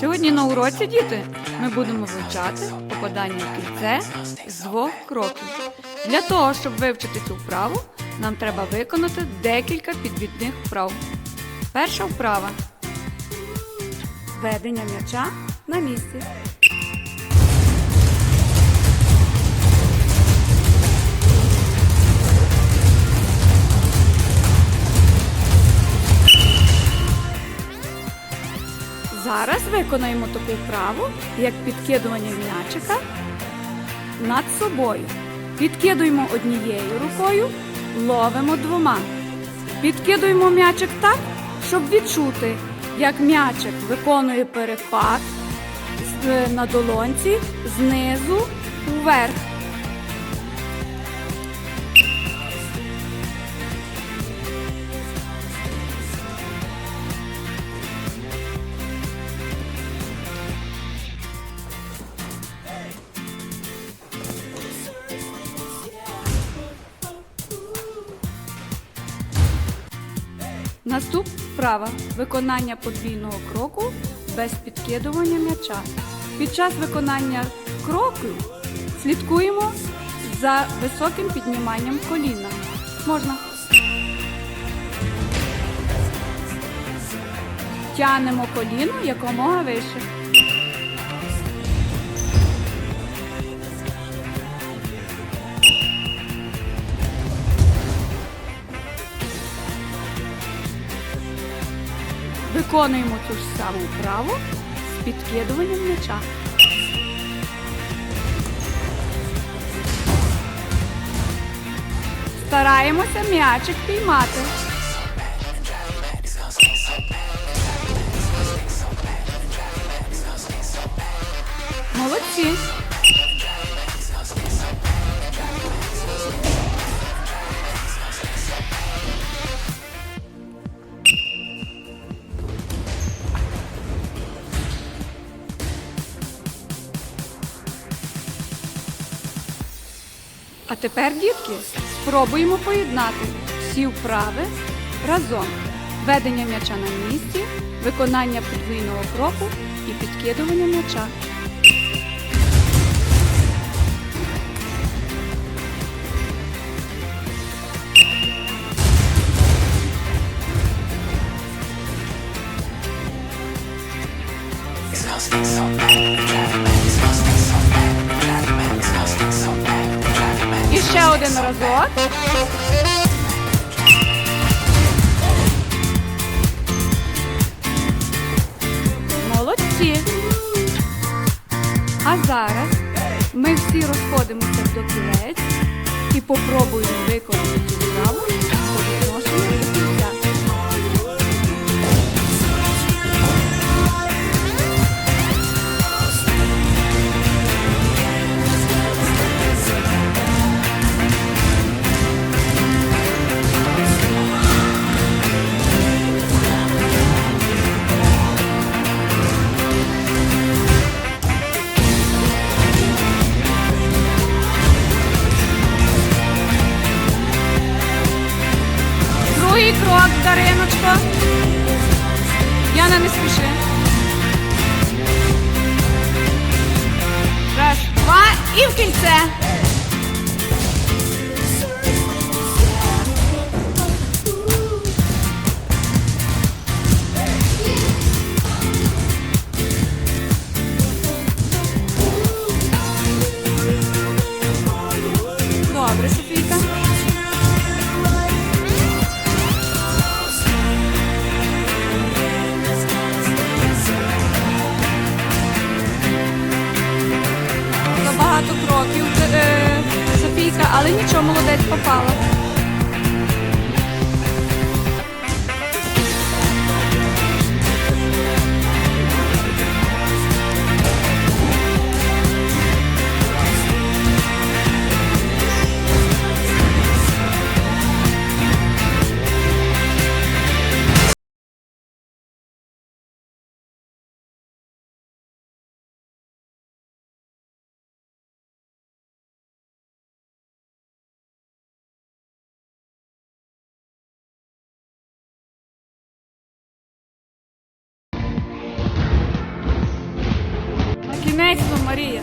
Сьогодні на уроці, діти, ми будемо вивчати попадання в кільце з двох кроків. Для того, щоб вивчити цю вправу, нам треба виконати декілька підвідних вправ. Перша вправа. Ведення м'яча на місці. Виконаємо таку вправу, як підкидування м'ячика над собою. Підкидуємо однією рукою, ловимо двома. Підкидуємо м'ячик так, щоб відчути, як м'ячик виконує перепад е, на долонці знизу вверх. Наступ вправа виконання подвійного кроку без підкидування м'яча. Під час виконання кроку слідкуємо за високим підніманням коліна. Можна. Тянемо коліно якомога вище. Виконуємо ту ж саму вправу з підкидуванням м'яча. Стараємося м'ячик піймати. Молодці. А тепер, дітки, спробуємо поєднати всі вправи разом. Ведення м'яча на місці, виконання подвійного кроку і підкидування м'яча. І ще один разок. Молодці. А зараз ми всі розходимося до кінець і попробуємо виконати цю вправу крок, Дариночко. Яна, не спіши. Раз, два і в кільце. Але нічого, молодець попала. Кінець Марія.